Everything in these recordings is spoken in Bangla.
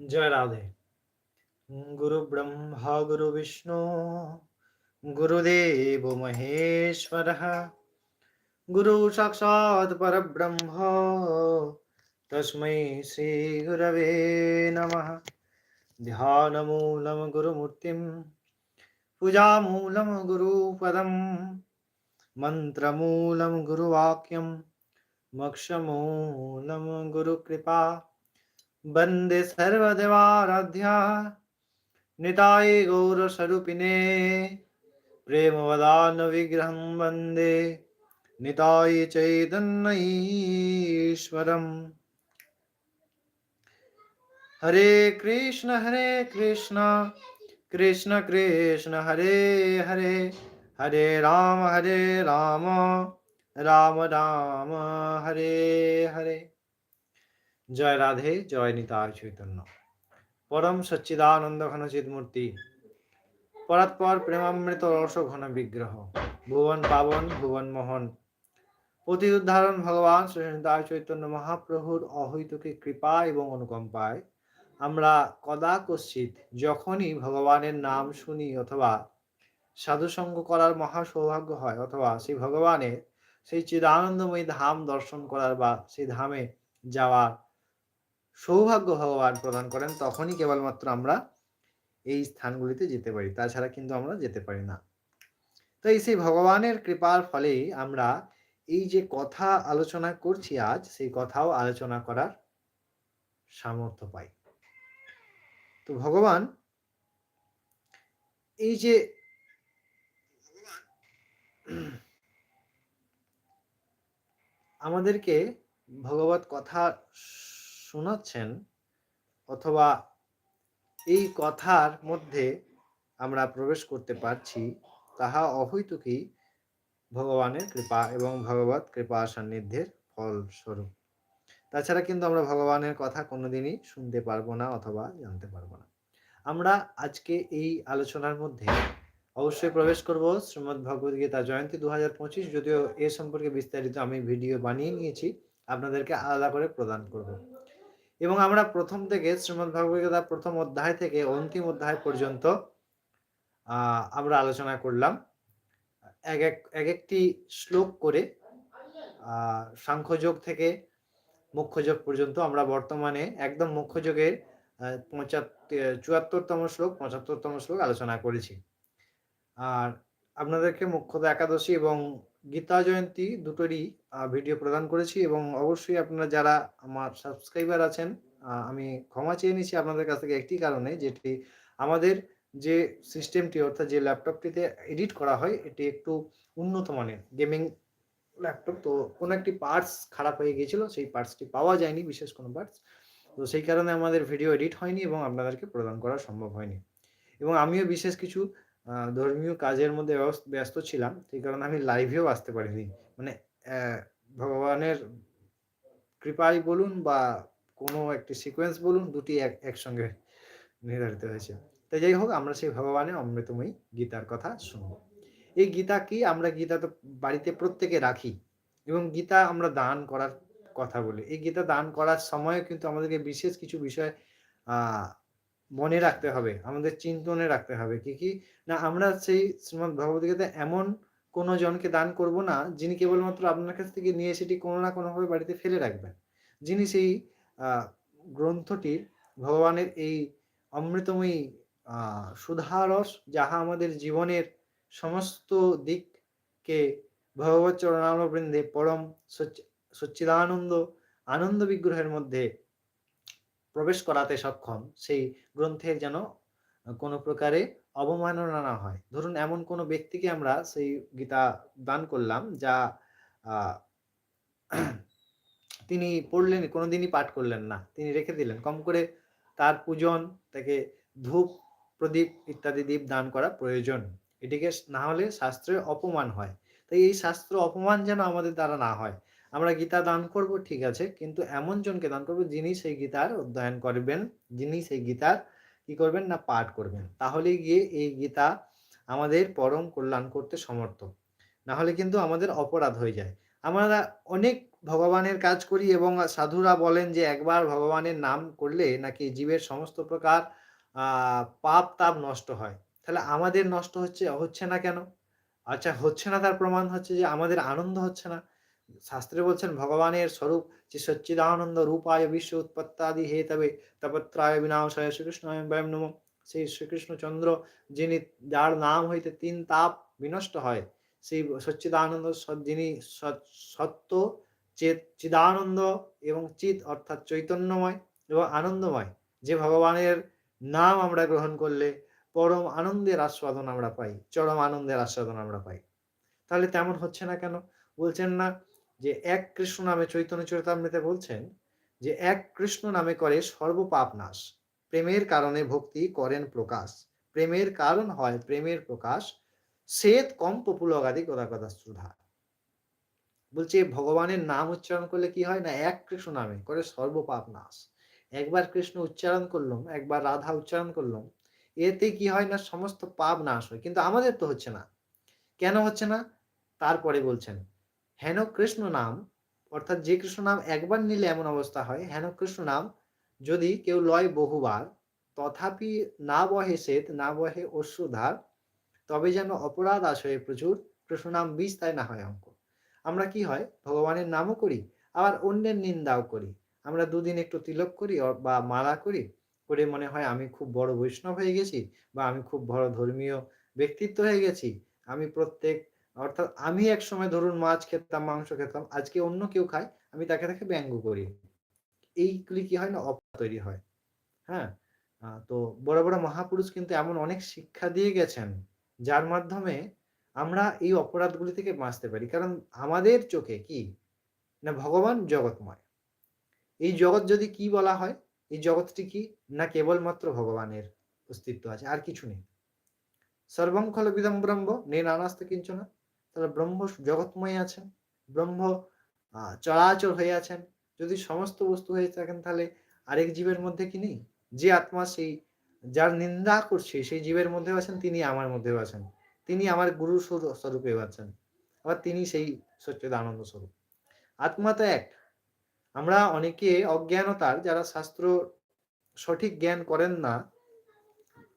जय राधे। गुरु ब्रह्मा, गुरु विष्णु, गुरुदेव महेश्वर, गुरु साक्षात परब्रह्म, तस्म श्री गुरवे नमः। ध्यानमूलं गुरुमूर्तिं पूजामूलं गुरुपदं मन्त्रमूलं गुरुवाक्यं मोक्षमूलं गुरुकृपा। वंदे सर्वदेवाराध्या। निताय गौरस्वरूपिणे प्रेमवदानविग्रहं वंदे। निताय चैतन्यईश्वरम्। हरे कृष्ण हरे कृष्ण। कृष्ण कृष्ण, हरे हरे। हरे राम हरे राम। राम राम, हरे हरे। জয় রাধে, জয় নিতায় চৈতন্য। পরম সচ্চিদানন্দ ঘন চিৎমূর্তি পরাৎপর প্রেমামৃত রস ঘন বিগ্রহ। ভুবন পাবন, ভুবন মোহন। অতি উদ্ধারণ ভগবান শ্রী নিতায় চৈতন্য মহাপ্রভুর অহৈতুকী কৃপা এবং অনুকম্পায়। আমরা কদাকশ্চিত যখনই ভগবানের নাম শুনি অথবা সাধুসঙ্গ করার মহা সৌভাগ্য হয় অথবা সেই ভগবানের সেই চিদানন্দময়ী ধাম দর্শন করার বা সেই ধামে যাওয়ার সৌভাগ্য ভগবান প্রদান করেন, তখনই কেবলমাত্র আমরা এই স্থানগুলিতে যেতে পারি। তাছাড়া কিন্তু আমরা যেতে পারি না। তো এই সেই ভগবানের কৃপার ফলেই আমরা এই যে কথা আলোচনা করছি আজ, সেই কথাও আলোচনা করার সামর্থ্য পাই। তো ভগবান, এই যে আমাদেরকে ভগবত কথা শোনাচ্ছেন অথবা এই কথার মধ্যে আমরা প্রবেশ করতে পারছি, তাহা অহৈতুকী ভগবানের কৃপা এবং ভগবত কৃপা সান্নিধ্যের ফলস্বরূপ। তাছাড়া কিন্তু আমরা ভগবানের কথা কোনোদিনই শুনতে পারব না অথবা জানতে পারব না। আমরা আজকে এই আলোচনার মধ্যে অবশ্যই প্রবেশ করব শ্রীমদ ভগবদ গীতা জয়ন্তী দু হাজার পঁচিশ, যদিও এ সম্পর্কে বিস্তারিত আমি ভিডিও বানিয়ে নিয়েছি, আপনাদেরকে আলাদা করে প্রদান করব। এবং আমরা প্রথম থেকে শ্রীমদ ভগবদ গীতা প্রথম অধ্যায় থেকে অন্তিম অধ্যায় পর্যন্ত আমরা আলোচনা করলাম। এক এক এক একটি শ্লোক করে সাংখ্যযোগ থেকে মুখ্যযোগ পর্যন্ত আমরা বর্তমানে একদম মুখ্যযোগের পঁচাত্তর চুয়াত্তরতম শ্লোক, পঁচাত্তরতম শ্লোক আলোচনা করেছি। আর আপনাদেরকে মুখ্যত একাদশী এবং গীতা জয়ন্তী দুটোরই ভিডিও প্রদান করেছি এবং অবশ্যই আপনারা যারা আমার সাবস্ক্রাইবার আছেন আমি ক্ষমা চেয়ে নিচ্ছি আপনাদের কাছ থেকে একটি কারণে, যেটি আমাদের যে সিস্টেমটি অর্থাৎ যে ল্যাপটপটিতে এডিট করা হয়, এটি একটু উন্নত মানের গেমিং ল্যাপটপ তো কোনো একটি পার্টস খারাপ হয়ে গিয়েছিল, সেই পার্টসটি পাওয়া যায়নি, বিশেষ কোনো পার্টস তো সেই কারণে আমাদের ভিডিও এডিট হয়নি এবং আপনাদেরকে প্রদান করা সম্ভব হয়নি। এবং আমিও বিশেষ কিছু ধর্মীয় কাজের মধ্যে ব্যস্ত ছিলাম, সেই কারণে আমি লাইভেও আসতে পারিনি। মানে ভগবানের কৃপাই বলুন বা কোনো একটি সিকোয়েন্স বলুন, দুটি এক, একসঙ্গে নির্ধারিত হয়েছে। তাই যাই হোক, আমরা সেই ভগবানের অমৃতময়ী গীতার কথা শুনব। এই গীতা কি? আমরা গীতা তো বাড়িতে প্রত্যেকে রাখি এবং গীতা আমরা দান করার কথা বলি। এই গীতা দান করার সময় কিন্তু আমাদেরকে বিশেষ কিছু বিষয় মনে রাখতে হবে, আমাদের চিন্তনে রাখতে হবে। কি কি? না, আমরা সেই শ্রীমদ ভগবদ্গীতা এমন কোনো জনকে দান করব না, যিনি কেবলমাত্র আপনার কাছ থেকে নিয়ে সেটি কোনো না কোনোভাবে বাড়িতে ফেলে রাখবেন। যিনি সেই গ্রন্থটির ভগবানের এই অমৃতময়ী সুধারস, যাহা আমাদের জীবনের সমস্ত দিককে ভগবত চরণামবৃন্দে পরম সচ্চিদানন্দ, আনন্দ বিগ্রহের মধ্যে প্রবেশ করাতে সক্ষম, সেই গ্রন্থের যেন কোনো প্রকারে অবমাননা না হয়। ধরুন, এমন কোনো ব্যক্তিকে আমরা সেই গীতা দান করলাম যা তিনি পড়লেন, কোনোদিনই পাঠ করলেন না। তিনি রেখে দিলেন। কম করে তার পূজন, তাকে ধূপ, প্রদীপ ইত্যাদি দ্বীপ দান করা প্রয়োজন। এটিকে না হলে শাস্ত্রে অপমান হয়। তাই এই শাস্ত্র অপমান যেন আমাদের দ্বারা না হয়। আমরা গীতা দান করব, ঠিক আছে, কিন্তু এমন জনকে দান করব যিনি সেই গীতার অধ্যয়ন করবেন, যিনি সেই গীতার কি করবেন না পাঠ করবেন? তাহলে গিয়ে এই গীতা আমাদের পরম কল্যাণ করতে সমর্থ। না হলে কিন্তু আমাদের অপরাধ হয়ে যায়। আমরা অনেক ভগবানের কাজ করি এবং সাধুরা বলেন যে একবার ভগবানের নাম করলে নাকি জীবের সমস্ত প্রকার পাপ তাপ নষ্ট হয়। তাহলে আমাদের নষ্ট হচ্ছে হচ্ছে না কেন? আচ্ছা হচ্ছে না তার প্রমাণ হচ্ছে যে আমাদের আনন্দ হচ্ছে না। শাস্ত্রে বলছেন, ভগবানের স্বরূপ যে সচ্চিদানন্দ রূপায় বিশ্ব উৎপত্তাদি হে তবে তপত্রায় বিনাশায় শ্রীকৃষ্ণ বয়ম নম। সেই শ্রীকৃষ্ণচন্দ্র, যিনি যার নাম হইতে তিন তাপ বিনষ্ট হয়, সেই সচ্চিদানন্দ যিনি সত্য, চেত, চিদানন্দ এবং চিত অর্থাৎ চৈতন্যময় এবং আনন্দময়। যে ভগবানের নাম আমরা গ্রহণ করলে পরম আনন্দের আস্বাদন আমরা পাই, চরম আনন্দের আস্বাদন আমরা পাই। তাহলে তেমন হচ্ছে না কেন? বলছেন না যে এক কৃষ্ণ নামে চৈতন্য চরিতামৃতে বলছেন যে এক কৃষ্ণ নামে করে সর্ব পাপ নাশ প্রেমের কারণে ভক্তি করেন প্রকাশ। প্রেমের কারণ হয় প্রেমের প্রকাশ। শ্বেত কম্প পুলগাদি গদা গদা শ্রুধা বলছে ভগবানের নাম উচ্চারণ করলে কি হয় না? এক কৃষ্ণ নামে করে সর্ব পাপ নাশ একবার কৃষ্ণ উচ্চারণ করলাম, একবার রাধা উচ্চারণ করলাম, এতে কি হয় না? সমস্ত পাপ নাশ হয়। কিন্তু আমাদের তো হচ্ছে না। কেন হচ্ছে না? তারপরে বলছেন হেন কৃষ্ণ নাম, অর্থাৎ যে কৃষ্ণ নাম একবার নিলে এমন অবস্থা হয়, হেন কৃষ্ণ নাম যদি কেউ লয় বহুবার, তথাপি না বহে শ্বেত, না বহে অশ্রুধার, তবে যেন অপরাধ আশয়ে প্রচুর, কৃষ্ণ নাম বীজ তাই না হয় অঙ্ক। আমরা কি হয়? ভগবানের নামও করি, আবার অন্যের নিন্দাও করি। আমরা দুদিন একটু তিলক করি বা মালা করি, করে মনে হয় আমি খুব বড় বৈষ্ণব হয়ে গেছি, বা আমি খুব বড় ধর্মীয় ব্যক্তিত্ব হয়ে গেছি, আমি প্রত্যেক অর্থাৎ আমি এক সময় ধরুন মাছ খেতাম, মাংস খেতাম, আজকে অন্য কেউ খায়, আমি তাকে তাকে ব্যঙ্গ করি। এইগুলি কি হয় না, অপরাধ তৈরি হয়। হ্যাঁ? তো বড় বড় মহাপুরুষ কিন্তু এমন অনেক শিক্ষা দিয়ে গেছেন, যার মাধ্যমে আমরা এই অপরাধগুলি থেকে বাঁচতে পারি। কারণ আমাদের চোখে কি? না, ভগবান জগৎময়। এই জগৎ যদি কি বলা হয়? এই জগৎটি কি? না, কেবলমাত্র ভগবানের অস্তিত্ব আছে, আর কিছু নেই। সর্বং খল বিদম ব্রহ্ম, নে নানাস্ত কিঞ্চনা। তাহলে ব্রহ্ম জগৎময় আছেন, ব্রহ্ম চরাচর হয়ে আছেন। যদি সমস্ত বস্তু হয়ে থাকেন তাহলে আরেক জীবের মধ্যে কি নেই? যে আত্মা সেই, যার নিন্দা করছে সেই জীবের মধ্যেও আছেন, তিনি আমার মধ্যেও আছেন। তিনি আমার গুরু স্বরূ- স্বরূপেও আছেন। আবার তিনি সেই সচ্চিদ আনন্দ স্বরূপ। আত্মা তো এক। আমরা অনেকে অজ্ঞানতার, যারা শাস্ত্র সঠিক জ্ঞান করেন না,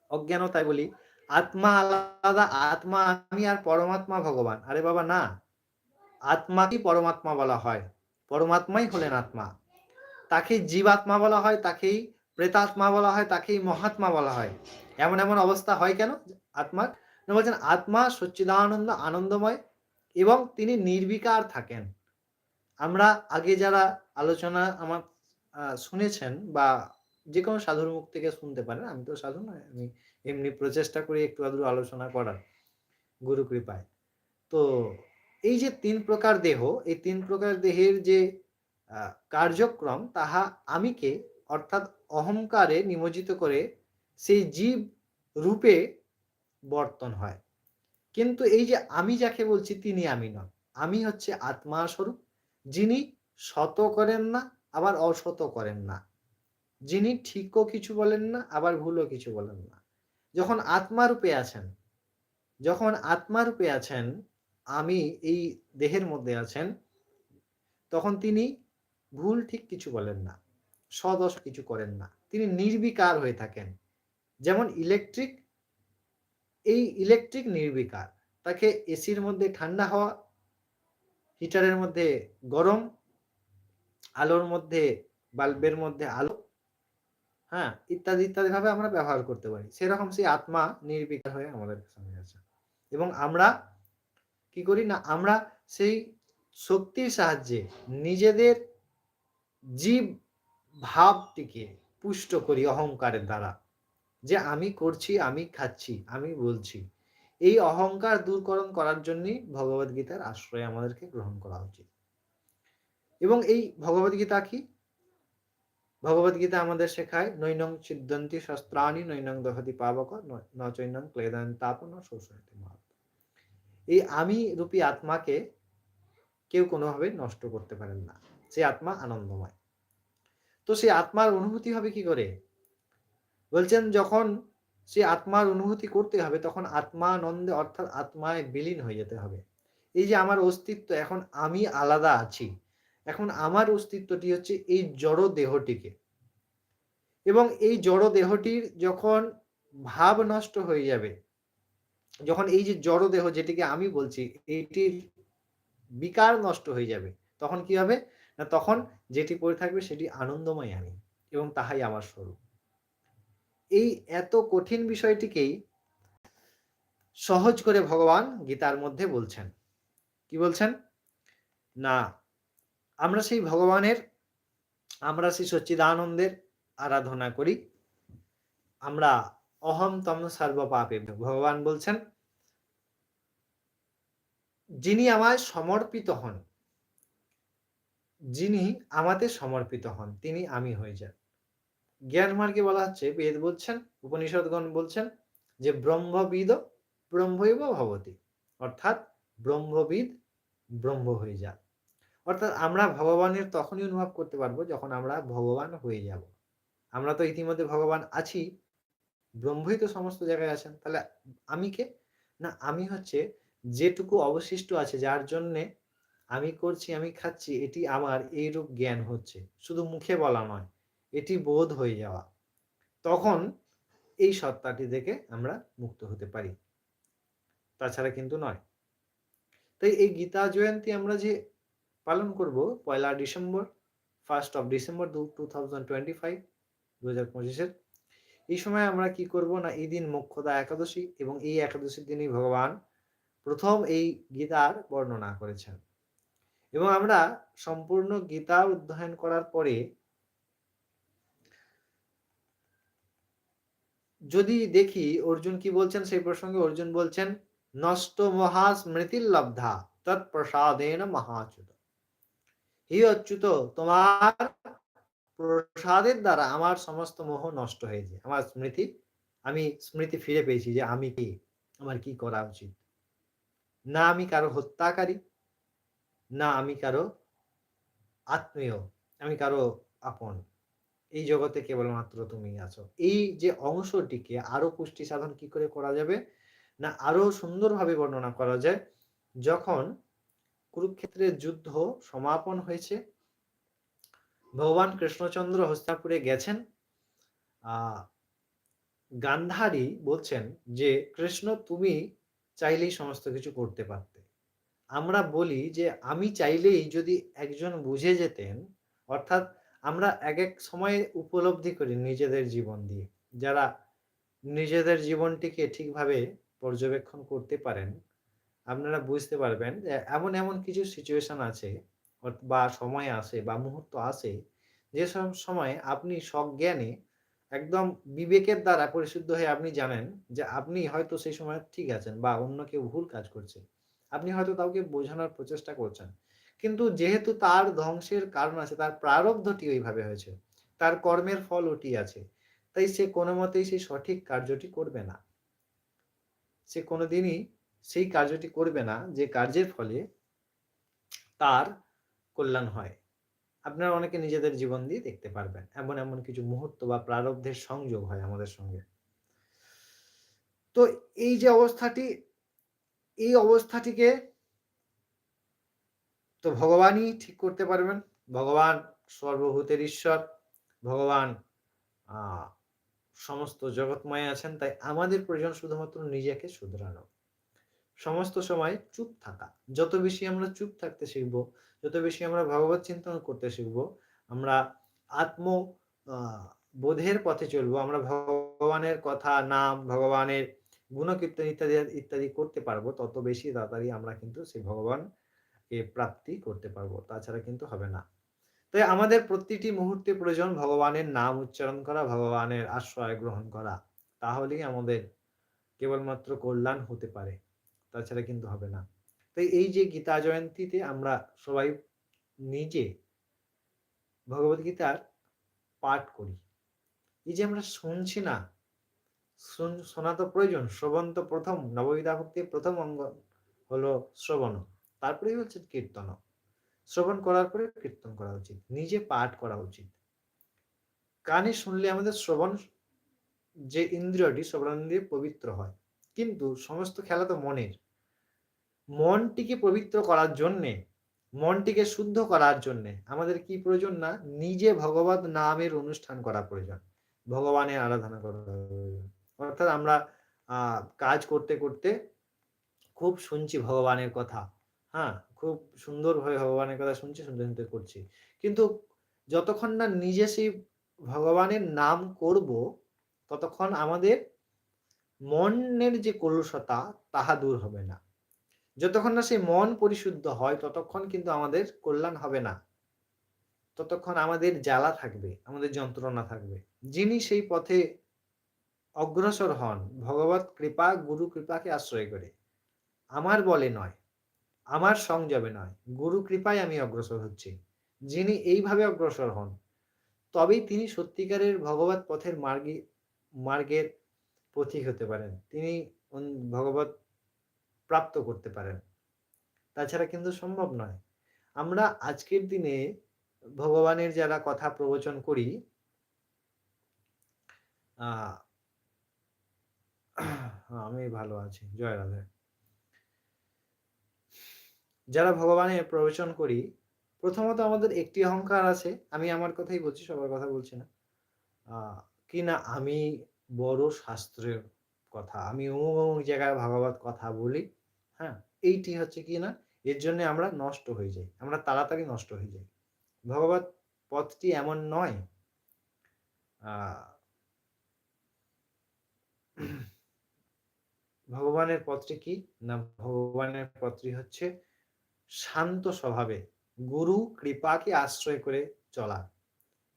অজ্ঞানতায় বলি আত্মা আলাদা, আত্মা আমি আর পরমাত্মা ভগবান। আরে বাবা, না। আত্মাকেই পরমাত্মা বলা হয়। পরমাত্মাই হলেন আত্মা। তাকে জীবাত্মা বলা হয়, তাকেই প্রেতাত্মা বলা হয়, তাকেই মহাত্মা বলা হয়। এমন এমন অবস্থা হয় কেন? আত্মার। বলছেন, আত্মা সচ্চিদানন্দ, আনন্দময় এবং তিনি নির্বিকার থাকেন। আমরা আগে যারা আলোচনা আমার শুনেছেন বা যে কোনো সাধুর মুখ থেকে শুনতে পারেন, আমি তো সাধু নয়, আমি এমনি প্রচেষ্টা করি একটু আধটু আলোচনা করার গুরু কৃপায়। তো এই যে তিন প্রকার দেহ, এই তিন প্রকার দেহের যে কার্যক্রম, তাহা আমিকে অর্থাৎ অহংকারে নিমজ্জিত করে সেই জীব রূপে বর্তন হয়। কিন্তু এই যে আমি যাকে বলছি, তিনি আমি নন। আমি হচ্ছে আত্মা স্বরূপ যিনি শত করেন না, আবার অসত করেন না। যিনি ঠিকও কিছু বলেন না, আবার ভুলও কিছু বলেন না। যখন আত্মা রূপে আছেন, যখন আত্মা রূপে আছেন, আমি এই দেহের মধ্যে আছেন, তখন তিনি ভুল ঠিক কিছু বলেন না সদস কিছু করেন না। তিনি নির্বিকার হয়ে থাকেন। যেমন ইলেকট্রিক এই ইলেকট্রিক নির্বিকার, তাকে এসির মধ্যে ঠান্ডা হওয়া হিটারের মধ্যে গরম, আলোর মধ্যে, বাল্বের মধ্যে আলো হ্যাঁ ইত্যাদি ইত্যাদি ভাবে আমরা ব্যবহার করতে পারি। সেরকম সেই আত্মা নির্বিকার হয়ে আমাদের সঙ্গে আছে। এবং আমরা কি করি না, আমরা সেই শক্তির সাহায্যে নিজেদের জীব ভাবটিকে পুষ্ট করি অহংকারের দ্বারা। যে আমি করছি, আমি খাচ্ছি, আমি বলছি। এই অহংকার দূরকরণ করার জন্যই ভগবদ গীতার আশ্রয় আমাদেরকে গ্রহণ করা উচিত। এবং এই ভগবদ গীতা কি? ভগবদ গীতা আমাদের শেখায়, নৈনং ছিদ্দন্তি শস্ত্রাণি, নৈনং দহতি পাবক, ন- ন চৈনং ক্লেদন তাপ ন শোষয়তি মহাত্ম। এই আমি রূপী আত্মাকে কেউ কোনোভাবে নষ্ট করতে পারেন না। সে আত্মা আনন্দময়। তো সেই আত্মার অনুভূতি হবে কি করে? বলছেন যখন সে আত্মার অনুভূতি করতে হবে, তখন আত্মানন্দে অর্থাৎ আত্মায় বিলীন হয়ে যেতে হবে। এই যে আমার অস্তিত্ব, এখন আমি আলাদা আছি। এখন আমার অস্তিত্বটি হচ্ছে এই জড় দেহটিকে। এবং এই জড় দেহটির যখন ভাব নষ্ট হয়ে যাবে, যখন এই যে জড় দেহ যেটিকে আমি বলছি এইটির বিকার নষ্ট হয়ে যাবে, তখন কি হবে? না, তখন যেটি পড়ে থাকবে সেটি আনন্দময় আমি এবং তাহাই আমার স্বরূপ। এই এত কঠিন বিষয়টিকেই সহজ করে ভগবান গীতার মধ্যে বলছেন। কি বলছেন? না আমরা সেই ভগবানের, আমরা সেই সচ্চিদানন্দের আরাধনা করি। আমরা অহম তম সর্বপাপে ভগবান বলছেন, যিনি আমায় সমর্পিত হন, যিনি আমাতে সমর্পিত হন, তিনি আমি হয়ে যান। জ্ঞান মার্গে বলা হচ্ছে, বেদ বলছেন, উপনিষদগণ বলছেন যে ব্রহ্মবিদ ব্রহ্মৈব ভবতী। অর্থাৎ ব্রহ্মবিদ ব্রহ্ম হয়ে যান। অর্থাৎ আমরা ভগবানের তখনই অনুভব করতে পারব যখন আমরা ভগবান হয়ে যাব। আমরা তো ইতিমধ্যে ভগবান আছি, ব্রহ্মই তো সমস্ত জায়গায় আছেন, তাহলে আমি কে? না, আমি হচ্ছে যেটুকু অবশিষ্ট আছে, যার জন্যে আমি করছি, আমি খাচ্ছি, এটি আমার এইরূপ জ্ঞান হচ্ছে। শুধু মুখে বলা নয়, এটি বোধ হয়ে যাওয়া। তখন এই সত্তাটি থেকে আমরা মুক্ত হতে পারি। তাছাড়া কিন্তু নয়। তাই এই গীতা জয়ন্তী আমরা যে পালন করব পয়লা December first of December two thousand twenty এই সময় আমরা কি করব না, এই দিন মোক্ষদা একাদশী এবং এই একাদশীর দিনই ভগবান প্রথম এই গীতার বর্ণনা করেছেন। এবং আমরা সম্পূর্ণ গীতা অধ্যয়ন করার পরে যদি দেখি অর্জুন কি বলছেন, সেই প্রসঙ্গে অর্জুন বলছেন, নষ্ট মহা স্মৃতির লব্ধা তৎপ্রসাদেন মহাচ্যুত। হি অচ্যুত তোমার প্রসাদের দ্বারা আমার সমস্ত মোহ নষ্ট হয়েছে আমার স্মৃতি, আমি স্মৃতি ফিরে পেয়েছি যে আমি কি, আমার কি করা উচিত? না আমি কারও হত্যাকারী, না আমি কারও আত্মীয়, আমি কারও আপন। এই জগতে কেবলমাত্র তুমি আছো। এই যে অংশটিকে আরও পুষ্টি সাধন কি করে করা যাবে? না আরও সুন্দরভাবে বর্ণনা করা যায়? যখন কুরুক্ষেত্রের যুদ্ধ সমাপন হয়েছে। ভগবান কৃষ্ণচন্দ্র হস্তাপুরে গেছেন। গান্ধারী বলছেন যে, কৃষ্ণ, তুমি চাইলেই সমস্ত কিছু করতে পারতে। আমরা বলি যে, আমি চাইলেই যদি একজন বুঝে যেতেন, অর্থাৎ আমরা এক এক সময়ে উপলব্ধি করি নিজেদের জীবন দিয়ে। যারা নিজেদের জীবনটিকে ঠিকভাবে পর্যবেক্ষণ করতে পারেন আপনারা বুঝতে পারবেন যে এমন এমন কিছু সিচুয়েশন আছে বা সময় আসে বা মুহূর্ত আসে যে সব সময় আপনি সজ্ঞানে, একদম বিবেকের দ্বারা পরিশুদ্ধ হয়ে আপনি জানেন যে আপনি হয়তো সেই সময় ঠিক আছেন বা অন্য কেউ ভুল কাজ করছে। আপনি হয়তো কাউকে বোঝানোর প্রচেষ্টা করছেন। কিন্তু যেহেতু তার ধ্বংসের কারণ আছে, তার প্রারব্ধটি ওইভাবে হয়েছে, তার কর্মের ফল ওটি আছে, তাই সে কোনো মতেই সেই সঠিক কার্যটি করবে না। সে কোনোদিনই সেই কার্যটি করবে না, যে কার্যের ফলে তার কল্যাণ হয়। আপনারা অনেকে নিজেদের জীবন দিয়ে দেখতে পারবেন, এমন এমন কিছু মুহূর্ত বা প্রারব্ধের সংযোগ হয় আমাদের সঙ্গে। তো এই যে অবস্থাটি, এই অবস্থাটিকে তো ভগবানই ঠিক করতে পারবেন। ভগবান সর্বভূতের ঈশ্বর, ভগবান সমস্ত জগৎময় আছেন, তাই আমাদের প্রয়োজন শুধুমাত্র নিজেকে শুধরানো। সমস্ত সময় চুপ থাকা। যত বেশি আমরা চুপ থাকতে শিখব, যত বেশি আমরা ভগবত চিন্তন করতে শিখব, আমরা আত্ম বোধের পথে চলবো, আমরা ভগবানের কথা, নাম, ভগবানের গুণকীর্তন ইত্যাদি ইত্যাদি করতে পারব, তত বেশি তাড়াতাড়ি আমরা কিন্তু সেই ভগবান কে প্রাপ্তি করতে পারব, তাছাড়া কিন্তু হবে না। তাই আমাদের প্রতিটি মুহূর্তে প্রয়োজন ভগবানের নাম উচ্চারণ করা, ভগবানের আশ্রয় গ্রহণ করা। তাহলেই আমাদের কেবলমাত্র কল্যাণ হতে পারে। তাছাড়া কিন্তু হবে না। তাই এই যে গীতা জয়ন্তীতে আমরা সবাই নিজে ভগবত গীতার পাঠ করি। এই যে আমরা শুনছি না, শোনা তো প্রয়োজন, শ্রবণ তো প্রথম নববিধা ভক্তির প্রথম অঙ্গ হলো শ্রবণ, তারপরেই হচ্ছে কীর্তন। শ্রবণ করার পরে কীর্তন করা উচিত, নিজে পাঠ করা উচিত। কানে শুনলে আমাদের শ্রবণ যে ইন্দ্রিয়টি, শ্রবণেন্দ্রিয় পবিত্র হয়। কিন্তু সমস্ত খেলা তো মনের। মনটিকে পবিত্র করার জন্যে, মনটিকে শুদ্ধ করার জন্যে আমাদের কি প্রয়োজন না? নিজে ভগবত নামের অনুষ্ঠান করা প্রয়োজন। ভগবানের আরাধনা করা অর্থাৎ আমরা কাজ করতে করতে খুব শুনছি ভগবানের কথা। হ্যাঁ খুব সুন্দরভাবে ভগবানের কথা শুনছি, শুনতে শুনতে করছি। কিন্তু যতক্ষণ না নিজে সেই ভগবানের নাম করব, ততক্ষণ আমাদের মনের যে কলুষতা, তাহা দূর হবে না। যতক্ষণ না সেই মন পরিশুদ্ধ হয়, ততক্ষণ কিন্তু আমাদের কল্যাণ হবে না। ততক্ষণ আমাদের জ্বালা থাকবে, আমাদের যন্ত্রণা থাকবে। যিনি সেই পথে অগ্রসর হন, ভগবত কৃপা, গুরু কৃপাকে আশ্রয় করে। আমার বলে নয়, আমার সংযমে নয়, গুরু কৃপায় আমি অগ্রসর হচ্ছি। যিনি এইভাবে অগ্রসর হন, তবেই তিনি সত্যিকারের ভগবত পথের মার্গে, মার্গের পথিক হতে পারেন। তিনি ভগবত প্রাপ্ত করতে পারেন। তাছাড়া কিন্তু সম্ভব নয়। আমরা আজকের দিনে ভগবানের যারা কথা প্রবচন করি আমি ভালো আছি। জয় রাধে। যারা ভগবানের প্রবচন করি, প্রথমত আমাদের একটি অহংকার আছে। আমি আমার কথাই বলছি, সবার কথা বলছি না। কি না আমি বড় শাস্ত্রের কথা। আমি অমুক অমুক জায়গায় ভাগবত কথা বলি হ্যাঁ? এইটি হচ্ছে কি না? এর জন্য আমরা নষ্ট হয়ে যাই, আমরা তাড়াতাড়ি নষ্ট হয়ে যাই। ভগবত পথটি এমন নয় ভগবানের পথটি কি? না, ভগবানের পথটি হচ্ছে শান্ত স্বভাবে গুরু কৃপাকে আশ্রয় করে চলা।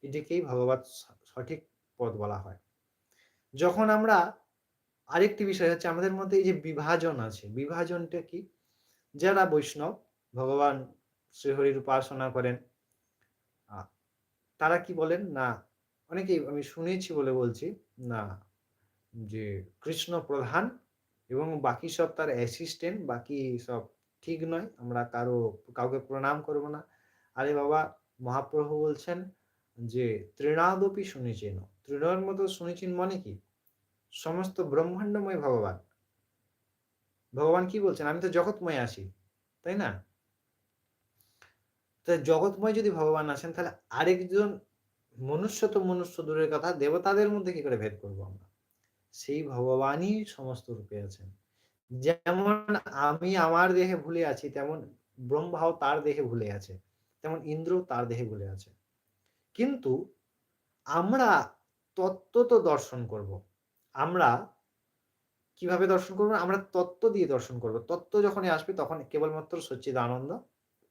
এটিকেই ভগবত সঠিক পথ বলা হয়। যখন আমরা আরেকটি বিষয় হচ্ছে আমাদের মধ্যে এই যে বিভাজন আছে, বিভাজনটা কি? যারা বৈষ্ণব, ভগবান শ্রীহরির উপাসনা করেন তারা কি বলেন? না, অনেকেই আমি শুনেছি বলে বলছি, না, যে কৃষ্ণ প্রধান এবং বাকি সব তার অ্যাসিস্ট্যান্ট বাকি সব ঠিক নয়, আমরা কারও, কাউকে প্রণাম করব না। আরে বাবা, মহাপ্রভু বলছেন যে তৃণাদপি শুনেছেন তৃণের মতো শুনেছেন মানে কি? সমস্ত ব্রহ্মাণ্ডময় ভগবান। ভগবান কি বলছেন? আমি তো জগৎময় আসি তাই না? তো জগৎময় যদি ভগবান আসেন, তাহলে আরেকজন মনুষ্য তো মনুষ্য দূরের কথা, দেবতাদের মধ্যে কি করে ভেদ করব আমরা? সেই ভগবানই সমস্ত রূপে আছেন। যেমন আমি আমার দেহে ভুলে আছি, তেমন ব্রহ্মাও তার দেহে ভুলে আছে, তেমন ইন্দ্র তার দেহে ভুলে আছে। কিন্তু আমরা তত্ত্ব তো দর্শন করব। আমরা কীভাবে দর্শন করব? আমরা তত্ত্ব দিয়ে দর্শন করব। তত্ত্ব যখনই আসবে তখন কেবলমাত্র সচ্চিদ আনন্দ,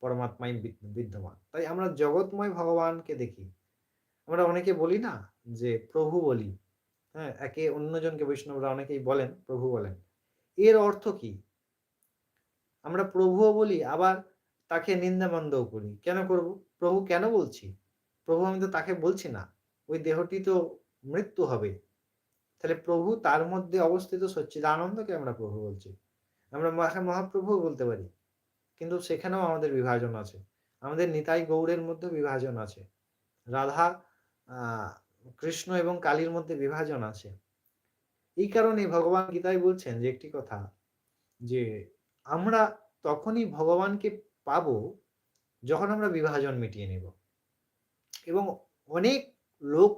পরমাত্মাই বিদ্যমান। তাই আমরা জগৎময় ভগবানকে দেখি। আমরা অনেকে বলি না যে প্রভু বলি। হ্যাঁ একে অন্যজনকে বৈষ্ণবরা অনেকেই বলেন, প্রভু বলেন। এর অর্থ কি? আমরা প্রভুও বলি, আবার তাকে নিন্দামন্দও করি। কেন করব? প্রভু কেন বলছি? প্রভু আমি তো তাকে বলছি না। ওই দেহটি তো মৃত্যু হবে। তাহলে প্রভু তার মধ্যে অবস্থিত আনন্দকে আমরা প্রভু বলছি। আমরা মহাপ্রভু বলতে পারি। কিন্তু সেখানেও আমাদের বিভাজন আছে। আমাদের নিতাই গৌড়ের মধ্যে বিভাজন আছে। রাধা কৃষ্ণ এবং কালীর মধ্যে বিভাজন আছে। এই কারণে ভগবান গীতায় বলছেন যে একটি কথা, যে আমরা তখনই ভগবানকে পাব যখন আমরা বিভাজন মিটিয়ে নেব। এবং অনেক লোক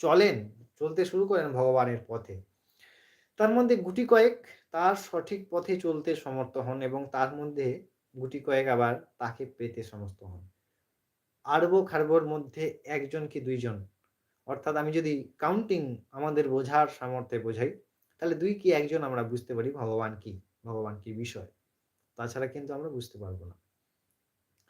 চলেন, চলতে শুরু করেন ভগবানের পথে। তার মধ্যে গুটি কয়েক তার সঠিক পথে চলতে সমর্থ হন এবং তার মধ্যে গুটি কয়েক আবার তাকে পেতে সমস্ত হন। আরব খারবর মধ্যে একজন কি দুইজন? অর্থাৎ আমি যদি কাউন্টিং আমাদের বোঝার সামর্থ্যে বোঝাই, তাহলে দুই কি একজন আমরা বুঝতে পারি ভগবান কি ভগবান কি বিষয়? তাছাড়া কিন্তু আমরা বুঝতে পারব না।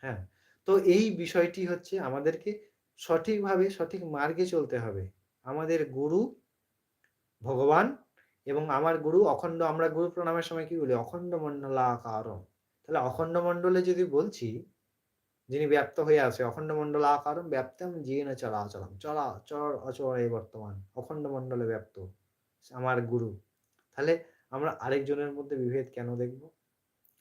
হ্যাঁ তো এই বিষয়টি হচ্ছে আমাদেরকে সঠিকভাবে, সঠিক মার্গে চলতে হবে। আমাদের গুরু ভগবান এবং আমার গুরু অখণ্ড, আমরা গুরু প্রণামের সময় কি বলি? অখণ্ড মণ্ডলাকার তাহলে অখণ্ড মণ্ডলে যদি বলছি, যিনি ব্যপ্ত হয়ে আছে, অখণ্ড মণ্ডল আকারম ব্যপ্তম জিন চলাচলম। চলা, চর, অচর এই বর্তমান। অখণ্ড মণ্ডলে ব্যপ্ত আমার গুরু। তাহলে আমরা আরেকজনের মধ্যে বিভেদ কেন দেখব?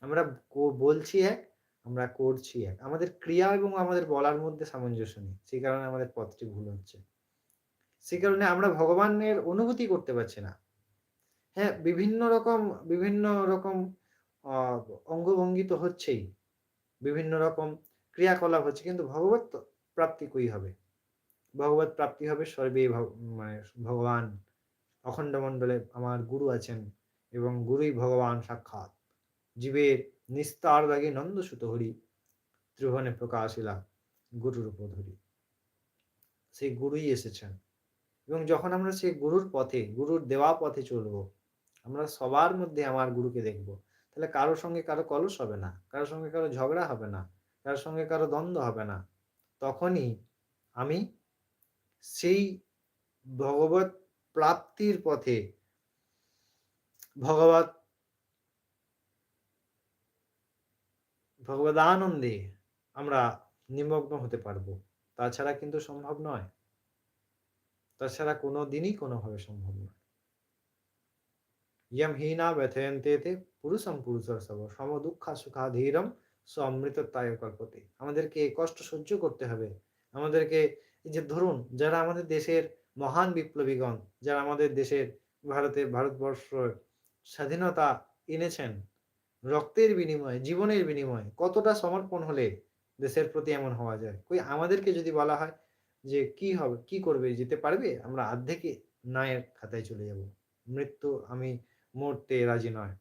আমরা বলছি এক আমরা করছি এক। আমাদের ক্রিয়া এবং আমাদের বলার মধ্যে সামঞ্জস্য নেই। সেই কারণে আমাদের পথটি ভুল হচ্ছে। সেই কারণে আমরা ভগবানের অনুভূতি করতে পারছি না। হ্যাঁ বিভিন্ন রকম বিভিন্ন রকম অঙ্গভঙ্গি তো হচ্ছেই। বিভিন্ন রকম ক্রিয়াকলাপ হচ্ছে, কিন্তু ভগবত প্রাপ্তি কই হবে? ভগবত প্রাপ্তি হবে সর্বে মানে ভগবান অখণ্ড মণ্ডলে আমার গুরু আছেন এবং গুরুই ভগবান সাক্ষাৎ। জীবের নিস্তার দাগে নন্দসুত হরি, ত্রিভুবনে প্রকাশিলা গুরুর উপধরি সেই গুরুই এসেছেন। এবং যখন আমরা সেই গুরুর পথে, গুরুর দেওয়া পথে চলবো, আমরা সবার মধ্যে আমার গুরুকে দেখব। তাহলে কারোর সঙ্গে কারও কলস হবে না, কারোর সঙ্গে কারও ঝগড়া হবে না, কারোর সঙ্গে কারও দ্বন্দ্ব হবে না। তখনই আমি সেই ভগবত প্রাপ্তির পথে, ভগবত ভগবদানন্দে আমরা নিমগ্ন হতে পারব। তাছাড়া কিন্তু সম্ভব নয়। তাছাড়া কোনো দিনই কোনোভাবে সম্ভব নয়। ইয়ম হীনা ব্যথয়ন্তে পুরুষম পুরুষর সব, সম দুঃখা সুখাধীরম সমৃততায় কল্পতে। আমাদেরকে কষ্ট সহ্য করতে হবে। আমাদেরকে যে ধরুন, যারা আমাদের দেশের মহান বিপ্লবীগণ, যারা আমাদের দেশের ভারতের ভারতবর্ষ স্বাধীনতা এনেছেন রক্তের বিনিময়ে, জীবনের বিনিময়ে কতটা সমর্পণ হলে দেশের প্রতি এমন হওয়া যায়? কই আমাদেরকে যদি বলা হয় যে কি হবে, কি করবে, যেতে পারবে, আমরা আর্ধেকে নায়ের খাতায় চলে যাব। মৃত্যু আমি মরতে রাজি নয়।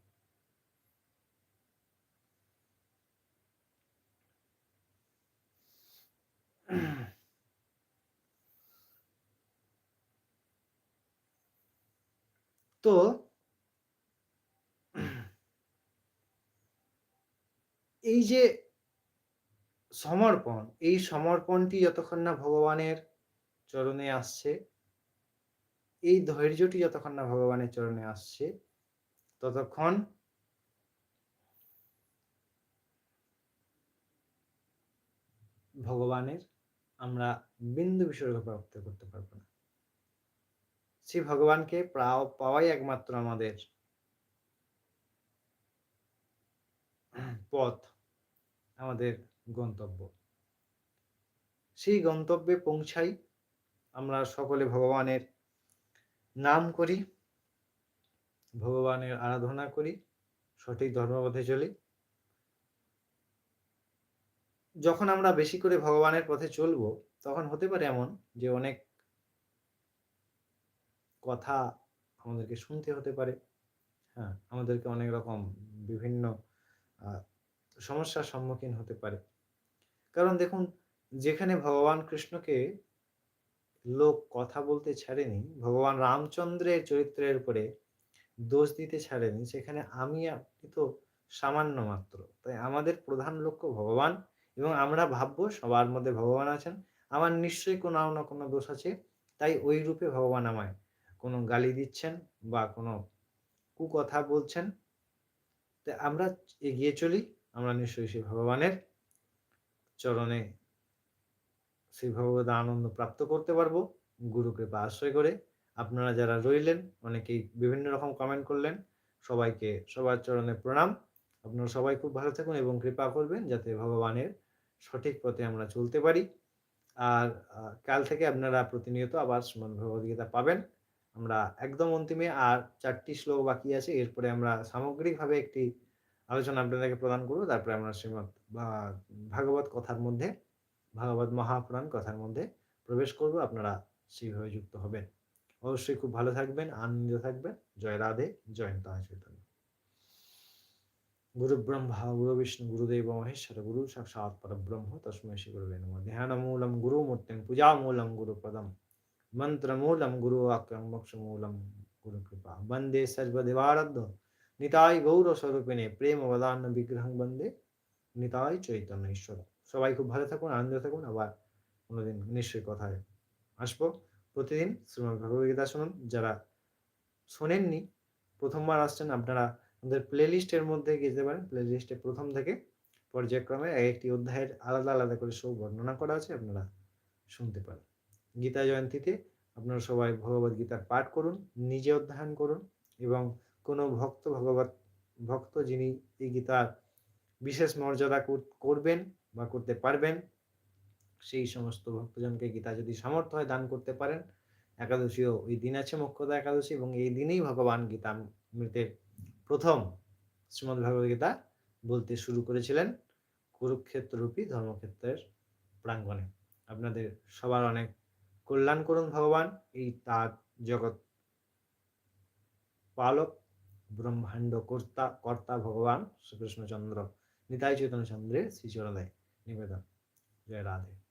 তো এই যে সমর্পণ, এই সমর্পণটি যতক্ষণ না ভগবানের চরণে আসছে, এই ধৈর্যটি যতক্ষণ না ভগবানের চরণে আসছে, ততক্ষণ ভগবানের আমরা বিন্দু বিসর্গ প্রাপ্ত করতে পারব না। সেই ভগবানকে পাওয়াই একমাত্র আমাদের পথ। আমাদের গন্তব্য। সেই গন্তব্যে পৌঁছাই আমরা সকলে ভগবানের নাম করি, ভগবানের আরাধনা করি, সঠিক ধর্মপথে চলি। যখন আমরা বেশি করে ভগবানের পথে চলবো, তখন হতে পারে এমন যে অনেক কথা আমাদেরকে শুনতে হতে পারে। হ্যাঁ আমাদেরকে অনেক রকম বিভিন্ন সমস্যার সম্মুখীন হতে পারে। কারণ দেখুন, যেখানে ভগবান কৃষ্ণকে লোক কথা বলতে ছাড়েনি, ভগবান রামচন্দ্রের চরিত্রের উপরে দোষ দিতে ছাড়েনি, সেখানে আমি আপনি তো সামান্য মাত্র। তাই আমাদের প্রধান লক্ষ্য ভগবান এবং আমরা ভাববো সবার মধ্যে ভগবান আছেন। আমার নিশ্চয়ই কোনো না কোনো দোষ আছে, তাই ওই রূপে ভগবান আমায় কোনো গালি দিচ্ছেন বা কোনো কুকথা বলছেন। তাই আমরা এগিয়ে চলি। আমরা নিশ্চয়ই সেই ভগবানের চরণে সেই ভগবত আনন্দ প্রাপ্ত করতে পারব। গুরু কৃপা আশ্রয় করে আপনারা যারা রইলেন, অনেকেই বিভিন্ন রকম কমেন্ট করলেন, সবাইকে সবার চরণে প্রণাম। আপনারা সবাই খুব ভালো থাকুন এবং কৃপা করবেন যাতে ভগবানের সঠিক পথে আমরা চলতে পারি। আর কাল থেকে আপনারা প্রতিনিয়ত আবার শ্রীমদ ভগবদ্গীতা পাবেন। আমরা একদম অন্তিমে আর চারটি শ্লোক বাকি আছে। এরপরে আমরা সামগ্রিকভাবে একটি আলোচনা আপনাদেরকে প্রদান করব। তারপরে আমরা শ্রীমদ ভাগবত কথার মধ্যে, ভাগবত মহাপুরাণ কথার মধ্যে প্রবেশ করব। আপনারা সেইভাবে যুক্ত হবেন। অবশ্যই খুব ভালো থাকবেন, আনন্দিত থাকবেন। জয় রাধে জয়ন্ত চৈতন্য। গুরু ব্রহ্মা, গুরু বিষ্ণু গুরুদেব মহেশ্বর, গুরু সাক্ষাৎ পরব্রহ্ম তস্মৈ শ্রী গুরুবে নমঃ। ধ্যানমূলম গুরুমূর্তিং পূজামূলম গুরুপদম মন্ত্রমূলম গুরু আক্রম মোক্ষমূলম গুরু কৃপা। বন্দে সর্বদেবারাধ্য নিতাই গৌর স্বরূপিণে প্রেম বদান্ন বিগ্রহ বন্দে, নিতাই চৈতন্য ঈশ্বর। সবাই খুব ভালো থাকুন, আনন্দ থাকুন, আবার কোনোদিন নিশ্চয়ই কথায় আসব। প্রতিদিন শ্রীমদ ভগবদ্গীতা শুনুন। যারা শোনেননি, প্রথমবার আসছেন, আপনারা আমাদের প্লে লিস্টের মধ্যে যেতে পারেন। প্লে লিস্টে প্রথম থেকে পর্যায়ক্রমে এক একটি অধ্যায়ের আলাদা আলাদা করে সব বর্ণনা করা আছে, আপনারা শুনতে পারেন। গীতা জয়ন্তীতে আপনারা সবাই ভগবত গীতার পাঠ করুন, নিজে অধ্যয়ন করুন এবং কোনো ভক্ত ভগবত, ভক্ত যিনি এই গীতার বিশেষ মর্যাদা করবেন বা করতে পারবেন, সেই সমস্ত ভক্তজনকে গীতা যদি সামর্থ্য হয় দান করতে পারেন। একাদশীও ওই দিন আছে মুখ্যতা একাদশী এবং এই দিনেই ভগবান গীতা মৃতের প্রথম শ্রীমদ ভগবত গীতা বলতে শুরু করেছিলেন কুরুক্ষেত্র রূপী ধর্মক্ষেত্রের প্রাঙ্গণে। আপনাদের সবার অনেক কল্যাণ করুন ভগবান, এই তার জগৎ পালক ব্রহ্মাণ্ড কর্তা কর্তা ভগবান শ্রীকৃষ্ণচন্দ্র নিতাই চৈতন্য চন্দ্রের শ্রীচরণে নিবেদন। জয় রাধে।